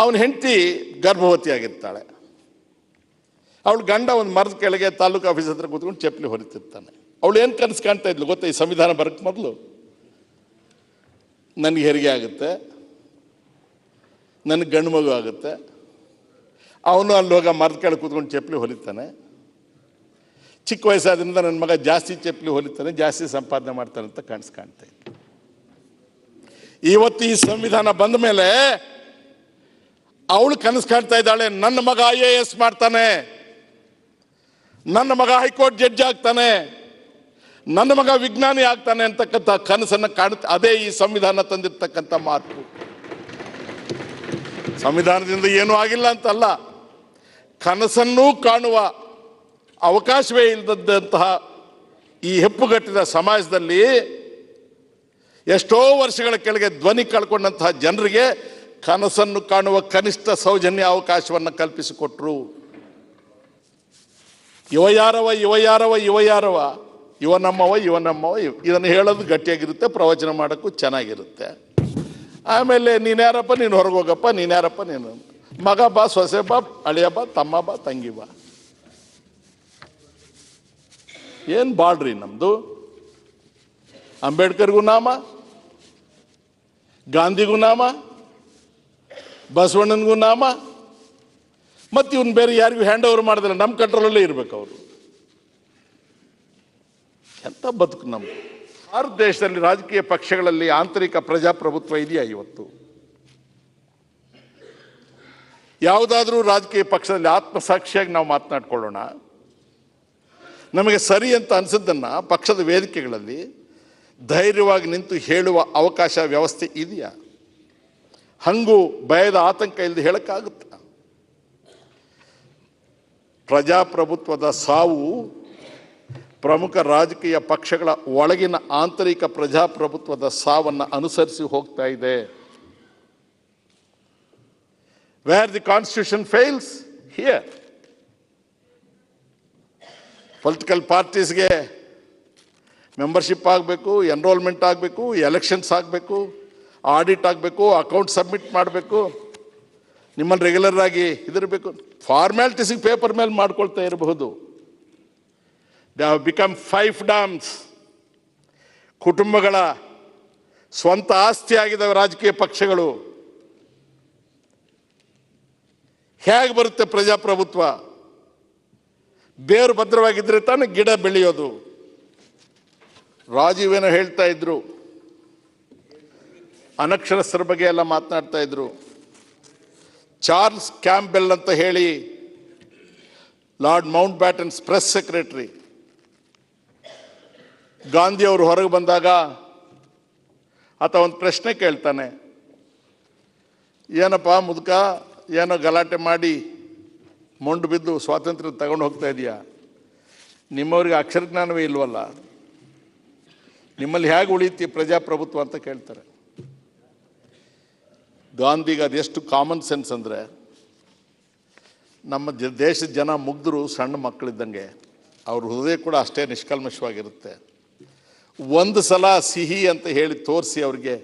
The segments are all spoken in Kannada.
ಅವನ ಹೆಂಡತಿ ಗರ್ಭವತಿಯಾಗಿರ್ತಾಳೆ. ಅವಳು ಗಂಡ ಒಂದು ಮರದ ಕೆಳಗೆ ತಾಲೂಕು ಆಫೀಸ್ ಹತ್ರ ಕೂತ್ಕೊಂಡು ಚಪ್ಪಲಿ ಹೊರಿತಿರ್ತಾನೆ. ಅವಳು ಏನು ಕನಸು ಕಾಣ್ತಾ ಇದ್ಲು ಗೊತ್ತಾ ಈ ಸಂವಿಧಾನ ಬರಕ್ಕೆ ಮೊದಲು? ನನಗೆ ಹೆರಿಗೆ ಆಗುತ್ತೆ. ನನಗೆ ಗಂಡು ಮಗು ಆಗುತ್ತೆ. ಅವನು ಅಲ್ಲಿ ಹೋಗ ಮರದ ಕೆಳಗೆ ಕೂತ್ಕೊಂಡು ಚಪ್ಪಲಿ ಹೊಲಿತಾನೆ ಚಿಕ್ಕ ವಯಸ್ಸಾದ್ರಿಂದ ನನ್ನ ಮಗ ಜಾಸ್ತಿ ಚಪ್ಪಲಿ ಹೊಲಿತಾನೆ ಜಾಸ್ತಿ ಸಂಪಾದನೆ ಮಾಡ್ತಾನೆ ಅಂತ ಕನಸು ಕಾಣ್ತಾ ಇದ್ದೆ ಇವತ್ತು ಈ ಸಂವಿಧಾನ ಬಂದ ಮೇಲೆ ಅವಳು ಕನಸು ಕಾಣ್ತಾ ಇದ್ದಾಳೆ, ನನ್ನ ಮಗ ಐ ಎ ಎಸ್ ಮಾಡ್ತಾನೆ. ನನ್ನ ಮಗ ಹೈಕೋರ್ಟ್ ಜಡ್ಜ್ ಆಗ್ತಾನೆ. ನನ್ನ ಮಗ ವಿಜ್ಞಾನಿ ಆಗ್ತಾನೆ ಅಂತಕ್ಕಂಥ ಕನಸನ್ನು ಕಾಣುತ್ತೆ. ಅದೇ ಈ ಸಂವಿಧಾನ ತಂದಿರ್ತಕ್ಕಂಥ ಮಾತು. ಸಂವಿಧಾನದಿಂದ ಏನೂ ಆಗಿಲ್ಲ ಅಂತಲ್ಲ, ಕನಸನ್ನೂ ಕಾಣುವ ಅವಕಾಶವೇ ಇಲ್ಲದಂತಹ ಈ ಹೆಪ್ಪುಗಟ್ಟಿದ ಸಮಾಜದಲ್ಲಿ ಎಷ್ಟೋ ವರ್ಷಗಳ ಕೆಳಗೆ ಧ್ವನಿ ಕಳ್ಕೊಂಡಂತಹ ಜನರಿಗೆ ಕನಸನ್ನು ಕಾಣುವ ಕನಿಷ್ಠ ಸೌಜನ್ಯ ಅವಕಾಶವನ್ನು ಕಲ್ಪಿಸಿಕೊಟ್ರು. ಇವ ಯಾರವ ಇವ ಯಾರವ ಇವ ಯಾರವ, ಇವ ನಮ್ಮವ ಇವ ನಮ್ಮವ ಇದನ್ನು ಹೇಳೋದು ಗಟ್ಟಿಯಾಗಿರುತ್ತೆ, ಪ್ರವಚನ ಮಾಡೋಕ್ಕೂ ಚೆನ್ನಾಗಿರುತ್ತೆ. ಆಮೇಲೆ ನೀನು ಯಾರಪ್ಪ, ನೀನು ಹೊರಗೆ ಹೋಗಪ್ಪ, ನೀನು ಯಾರಪ್ಪ, ನೀನು ಮಗ ಬಾ, ಸೊಸೆ ಬಾ, ಅಳಿಯ ಬಾ, ತಮ್ಮ ಬಾ, ತಂಗಿ ಬಾ. ಏನು ಬಾಳ್ರಿ ನಮ್ಮದು ಅಂಬೇಡ್ಕರ್ಗೂ ನಾಮ, ಗಾಂಧಿಗೂ ನಾಮ ಬಸವಣ್ಣನಿಗೂ ನಾಮ. ಮತ್ತು ಇವನು ಬೇರೆ ಯಾರಿಗೂ ಹ್ಯಾಂಡ್ ಓವರ್ ಮಾಡಿದ್ರೆ ನಮ್ಮ ಕಂಟ್ರೋಲಲ್ಲೇ ಇರ್ಬೇಕು ಅವರು. ಎಂಥ ಬದುಕು ನಮ್ಮ ಭಾರತ ದೇಶದಲ್ಲಿ ರಾಜಕೀಯ ಪಕ್ಷಗಳಲ್ಲಿ ಆಂತರಿಕ ಪ್ರಜಾಪ್ರಭುತ್ವ ಇದೆಯಾ ಇವತ್ತು? ಯಾವುದಾದ್ರೂ ರಾಜಕೀಯ ಪಕ್ಷದಲ್ಲಿ ಆತ್ಮಸಾಕ್ಷಿಯಾಗಿ ನಾವು ಮಾತನಾಡ್ಕೊಳ್ಳೋಣ. ನಮಗೆ ಸರಿ ಅಂತ ಅನಿಸಿದ್ದನ್ನ ಪಕ್ಷದ ವೇದಿಕೆಗಳಲ್ಲಿ ಧೈರ್ಯವಾಗಿ ನಿಂತು ಹೇಳುವ ಅವಕಾಶ ವ್ಯವಸ್ಥೆ ಇದೆಯಾ? ಹಂಗು ಭಯದ ಆತಂಕ ಇಲ್ಲದೆ ಹೇಳೋಕ್ಕಾಗುತ್ತ. ಪ್ರಜಾಪ್ರಭುತ್ವದ ಸಾವು ಪ್ರಮುಖ ರಾಜಕೀಯ ಪಕ್ಷಗಳ ಒಳಗಿನ ಆಂತರಿಕ ಪ್ರಜಾಪ್ರಭುತ್ವದ ಸಾವನ್ನು ಅನುಸರಿಸಿ ಹೋಗ್ತಾ ಇದೆ. Where the constitution fails here political ಪಾರ್ಟೀಸ್ಗೆ membership ಆಗಬೇಕು ಎನ್ರೋಲ್ಮೆಂಟ್ ಆಗಬೇಕು ಎಲೆಕ್ಷನ್ಸ್ ಆಗಬೇಕು. ಆಡಿಟ್ ಆಗಬೇಕು, ಅಕೌಂಟ್ ಸಬ್ಮಿಟ್ ಮಾಡಬೇಕು ನಿಮ್ಮಲ್ಲಿ ರೆಗ್ಯುಲರ್ ಆಗಿ ಇದಿರಬೇಕು ಫಾರ್ಮ್ಯಾಲಿಟೀಸಿಗೆ ಪೇಪರ್ ಮೇಲೆ ಮಾಡ್ಕೊಳ್ತಾ ಇರಬಹುದು. They have become five dams ಕುಟುಂಬಗಳ ಸ್ವಂತ ಆಸ್ತಿ ಆಗಿದ್ದಾವೆ ರಾಜಕೀಯ ಪಕ್ಷಗಳು. ಹೇಗೆ ಬರುತ್ತೆ ಪ್ರಜಾಪ್ರಭುತ್ವ? ಬೇರು ಭದ್ರವಾಗಿದ್ದರೆ ತಾನೇ ಗಿಡ ಬೆಳೆಯೋದು. ರಾಜೀವೇನೋ ಹೇಳ್ತಾ ಇದ್ರು. ಅನಕ್ಷರಸ್ಥರ ಬಗ್ಗೆ ಎಲ್ಲ ಮಾತನಾಡ್ತಾ ಇದ್ರು. ಚಾರ್ಲ್ಸ್ ಕ್ಯಾಂಬೆಲ್ ಅಂತ ಹೇಳಿ Lord Mountbatten's press secretary. Gandhi ಅವರು ಹೊರಗೆ ಬಂದಾಗ ಆತ ಒಂದು ಪ್ರಶ್ನೆ ಕೇಳ್ತಾನೆ. ಏನಪ್ಪ ಮುದುಕ, ಏನೋ ಗಲಾಟೆ ಮಾಡಿ ಮೊಂಡು ಬಿದ್ದು ಸ್ವಾತಂತ್ರ್ಯ ತಗೊಂಡು ಹೋಗ್ತಾ ಇದೆಯಾ? ನಿಮ್ಮವ್ರಿಗೆ ಅಕ್ಷರಜ್ಞಾನವೇ ಇಲ್ವಲ್ಲ? ನಿಮ್ಮಲ್ಲಿ ಹೇಗೆ ಉಳಿಯುತ್ತೆ ಪ್ರಜಾಪ್ರಭುತ್ವ ಅಂತ ಕೇಳ್ತಾರೆ. ಗಾಂಧಿಗೆ ಅದೆಷ್ಟು ಕಾಮನ್ ಸೆನ್ಸ್ ಅಂದರೆ, ನಮ್ಮ ದೇಶದ ಜನ ಮುಗ್ಧರು ಸಣ್ಣ ಮಕ್ಕಳಿದ್ದಂಗೆ, ಅವ್ರ ಹೃದಯ ಕೂಡ ಅಷ್ಟೇ ನಿಷ್ಕಲ್ಮಶವಾಗಿರುತ್ತೆ. ಒಂದು ಸಲ ಸಿಹಿ ಅಂತ ಹೇಳಿ ತೋರಿಸಿ ಅವ್ರಿಗೆ,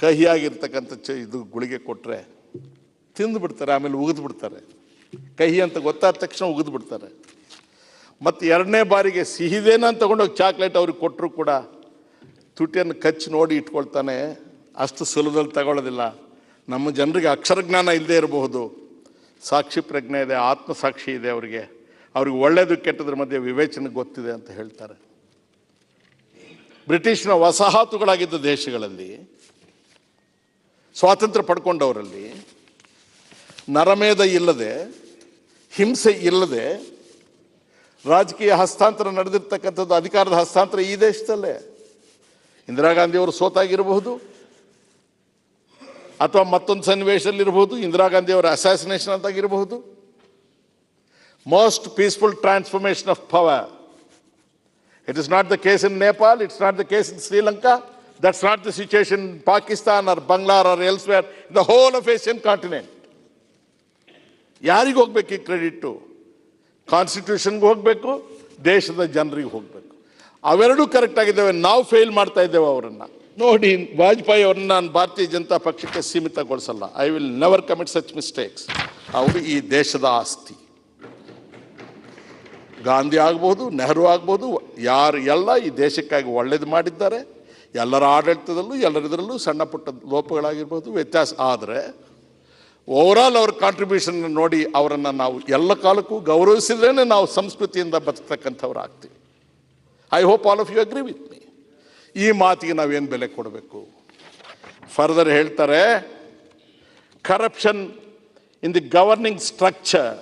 ಕಹಿಯಾಗಿರ್ತಕ್ಕಂಥ ಚ, ಇದು ಗುಳಿಗೆ ಕೊಟ್ಟರೆ ತಿಂದು ಬಿಡ್ತಾರೆ, ಆಮೇಲೆ ಉಗಿದು ಬಿಡ್ತಾರೆ. ಕಹಿ ಅಂತ ಗೊತ್ತಾದ ತಕ್ಷಣ ಉಗಿದು ಬಿಡ್ತಾರೆ. ಮತ್ತು ಎರಡನೇ ಬಾರಿಗೆ ಸಿಹಿದೇನ ತಗೊಂಡೋಗಿ ಚಾಕ್ಲೇಟ್ ಅವ್ರಿಗೆ ಕೊಟ್ಟರು ಕೂಡ, ತುಟಿಯನ್ನು ಕಚ್ಚಿ ನೋಡಿ ಇಟ್ಕೊಳ್ತಾನೆ, ಅಷ್ಟು ಸುಲಭದಲ್ಲಿ ತಗೊಳ್ಳೋದಿಲ್ಲ. ನಮ್ಮ ಜನರಿಗೆ ಅಕ್ಷರಜ್ಞಾನ ಇಲ್ಲದೆ ಇರಬಹುದು. ಸಾಕ್ಷಿ ಪ್ರಜ್ಞೆ ಇದೆ ಆತ್ಮಸಾಕ್ಷಿ ಇದೆ ಅವರಿಗೆ. ಅವ್ರಿಗೆ ಒಳ್ಳೆಯದು ಕೆಟ್ಟದ್ರ ಮಧ್ಯೆ ವಿವೇಚನೆ ಗೊತ್ತಿದೆ ಅಂತ ಹೇಳ್ತಾರೆ. ಬ್ರಿಟಿಷ್ನ ವಸಾಹತುಗಳಾಗಿದ್ದ ದೇಶಗಳಲ್ಲಿ, ಸ್ವಾತಂತ್ರ್ಯ ಪಡ್ಕೊಂಡವರಲ್ಲಿ, ನರಮೇಧ ಇಲ್ಲದೆ, ಹಿಂಸೆ ಇಲ್ಲದೆ, ರಾಜಕೀಯ ಹಸ್ತಾಂತರ ನಡೆದಿರ್ತಕ್ಕಂಥದ್ದು, ಅಧಿಕಾರದ ಹಸ್ತಾಂತರ ಈ ದೇಶದಲ್ಲೇ. ಇಂದಿರಾ ಗಾಂಧಿಯವರು ಸೋತಾಗಿರಬಹುದು. ಅಥವಾ ಮತ್ತೊಂದು ಸನ್ನಿವೇಶದಲ್ಲಿರಬಹುದು, ಇಂದಿರಾ ಗಾಂಧಿಯವರ assassination ಅಂತಾಗಿರಬಹುದು. Most peaceful transformation of power it is not the case in Nepal it's not the case in Sri Lanka that's not the situation Pakistan or ಬಂಗ್ಲಾರ್ or elsewhere the whole of Asian continent ಯಾರಿಗೆ ಹೋಗ್ಬೇಕು ಈ ಕ್ರೆಡಿಟ್ಟು ಕಾನ್ಸ್ಟಿಟ್ಯೂಷನ್ಗೆ ಹೋಗಬೇಕು, ದೇಶದ ಜನರಿಗೆ ಹೋಗಬೇಕು. ಅವೆರಡೂ ಕರೆಕ್ಟ್ ಆಗಿದ್ದಾವೆ, ನಾವು ಫೇಲ್ ಮಾಡ್ತಾ ಇದ್ದೇವೆ ಅವರನ್ನು. ನೋಡಿ, ವಾಜಪೇಯಿ ಅವ್ರನ್ನ ನಾನು ಭಾರತೀಯ ಜನತಾ ಪಕ್ಷಕ್ಕೆ ಸೀಮಿತಗೊಳಿಸಲ್ಲ. I will never commit such mistakes ಅವರು ಈ ದೇಶದ ಆಸ್ತಿ. ಗಾಂಧಿ ಆಗ್ಬೋದು, ನೆಹರು ಆಗ್ಬೋದು, ಯಾರು ಎಲ್ಲ ಈ ದೇಶಕ್ಕಾಗಿ ಒಳ್ಳೇದು ಮಾಡಿದ್ದಾರೆ. ಎಲ್ಲರ ಆಡಳಿತದಲ್ಲೂ, ಎಲ್ಲರದರಲ್ಲೂ ಸಣ್ಣ ಪುಟ್ಟ ಲೋಪಗಳಾಗಿರ್ಬೋದು, ವ್ಯತ್ಯಾಸ. ಆದರೆ ಓವರಾಲ್ ಅವ್ರ ಕಾಂಟ್ರಿಬ್ಯೂಷನ್ ನೋಡಿ, ಅವರನ್ನು ನಾವು ಎಲ್ಲ ಕಾಲಕ್ಕೂ ಗೌರವಿಸಿದ್ರೇ ನಾವು ಸಂಸ್ಕೃತಿಯಿಂದ ಬದುಕ್ತಕ್ಕಂಥವ್ರು ಆಗ್ತೀವಿ I hope all of you agree with me ಈ ಮಾತಿಗೆ ನಾವೇನು ಬೆಲೆ ಕೊಡಬೇಕು? ಫರ್ದರ್ ಹೇಳ್ತಾರೆ corruption in the governing structure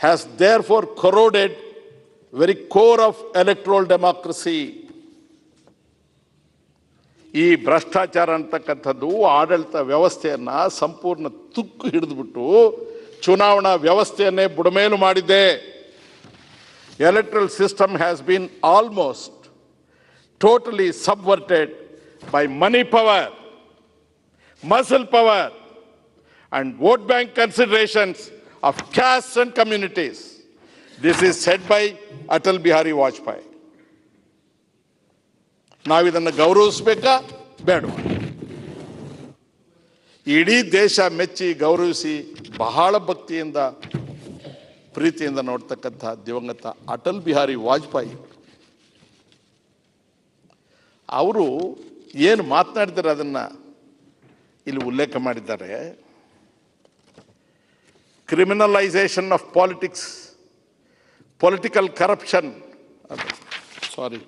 has therefore corroded very core of electoral democracy ಈ ಭ್ರಷ್ಟಾಚಾರ ಅಂತಕ್ಕಂಥದ್ದು ಆಡಳಿತ ವ್ಯವಸ್ಥೆಯನ್ನು ಸಂಪೂರ್ಣ ತುಕ್ಕು ಹಿಡಿದುಬಿಟ್ಟು ಚುನಾವಣಾ ವ್ಯವಸ್ಥೆಯನ್ನೇ ಬುಡಮೇಲು ಮಾಡಿದೆ. Electoral system has been almost totally subverted by money power, muscle power, and vote bank considerations of castes and communities. This is said by Atal Bihari Vajpayee. ನಾವಿದನ್ನು ಗೌರವಿಸ್ಬೇಕಾ ಬೇಡ ಇಡೀ ದೇಶ ಮೆಚ್ಚಿ ಗೌರವಿಸಿ ಬಹಳ ಭಕ್ತಿಯಿಂದ ಪ್ರೀತಿಯಿಂದ ನೋಡ್ತಕ್ಕಂಥ ದಿವಂಗತ ಅಟಲ್ ಬಿಹಾರಿ ವಾಜಪೇಯಿ ಅವರು ಏನು ಮಾತನಾಡಿದ್ದಾರೆ ಅದನ್ನು ಇಲ್ಲಿ ಉಲ್ಲೇಖ ಮಾಡಿದ್ದಾರೆ. Criminalisation of politics political corruption sorry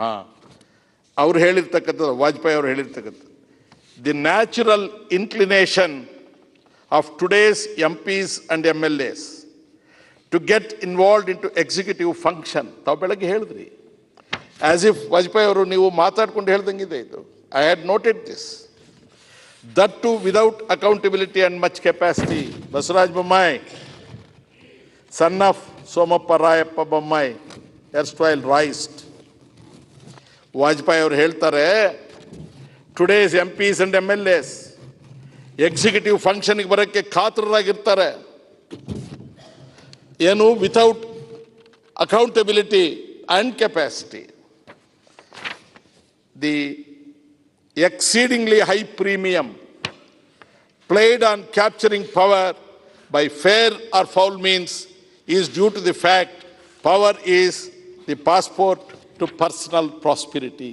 ಹಾಂ, ಅವ್ರು ಹೇಳಿರ್ತಕ್ಕಂಥದ್ದು, ವಾಜಪೇಯಿ ಅವರು ಹೇಳಿರ್ತಕ್ಕಂಥದ್ದು. The natural inclination of today's MPs and MLAs to get involved in to executive function ತಾವು ಬೆಳಗ್ಗೆ ಹೇಳಿದ್ರಿ. ಆಸ್ ಇಫ್ ವಾಜಪೇಯಿ ಅವರು ನೀವು ಮಾತಾಡ್ಕೊಂಡು ಹೇಳ್ದಂಗಿದೆ ಇದು. I had noted this that to without accountability and much capacity Basavaraj Bommai son of Somappa Rayappa Bommai erstwhile raised Vajpayee ಅವರು ಹೇಳ್ತಾರೆ today's MPs and MLAs executive ಫಂಕ್ಷನ್ಗೆ ಬರೋಕ್ಕೆ ಕಾತರರಾಗಿರ್ತಾರೆ ಏನು without accountability and capacity the exceedingly high premium played on capturing power by fair or foul means is due to the fact power is the passport to personal prosperity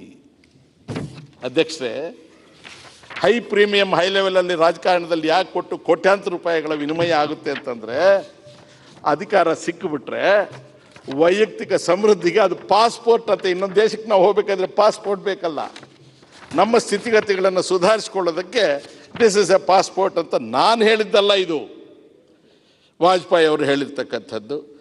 ಅಧ್ಯಕ್ಷರೇ ಹೈ ಪ್ರೀಮಿಯಂ ಹೈ ಲೆವೆಲಲ್ಲಿ ರಾಜಕಾರಣದಲ್ಲಿ ಯಾಕೆ ಕೊಟ್ಟು ಕೋಟ್ಯಾಂತರ ರೂಪಾಯಿಗಳ ವಿನಿಮಯ ಆಗುತ್ತೆ ಅಂತಂದರೆ ಅಧಿಕಾರ ಸಿಕ್ಕಿಬಿಟ್ರೆ ವೈಯಕ್ತಿಕ ಸಮೃದ್ಧಿಗೆ ಅದು ಪಾಸ್ಪೋರ್ಟ್ ಅಂತ ಇನ್ನೊಂದು ದೇಶಕ್ಕೆ ನಾವು ಹೋಗ್ಬೇಕಾದ್ರೆ ಪಾಸ್ಪೋರ್ಟ್ ಬೇಕಲ್ಲ. ನಮ್ಮ ಸ್ಥಿತಿಗತಿಗಳನ್ನು ಸುಧಾರಿಸ್ಕೊಳ್ಳೋದಕ್ಕೆ ದಿಸ್ ಇಸ್ ಎ ಪಾಸ್ಪೋರ್ಟ್ ಅಂತ ನಾನು ಹೇಳಿದ್ದಲ್ಲ ಇದು. ವಾಜಪೇಯಿ ಅವರು ಹೇಳಿರ್ತಕ್ಕಂಥದ್ದು.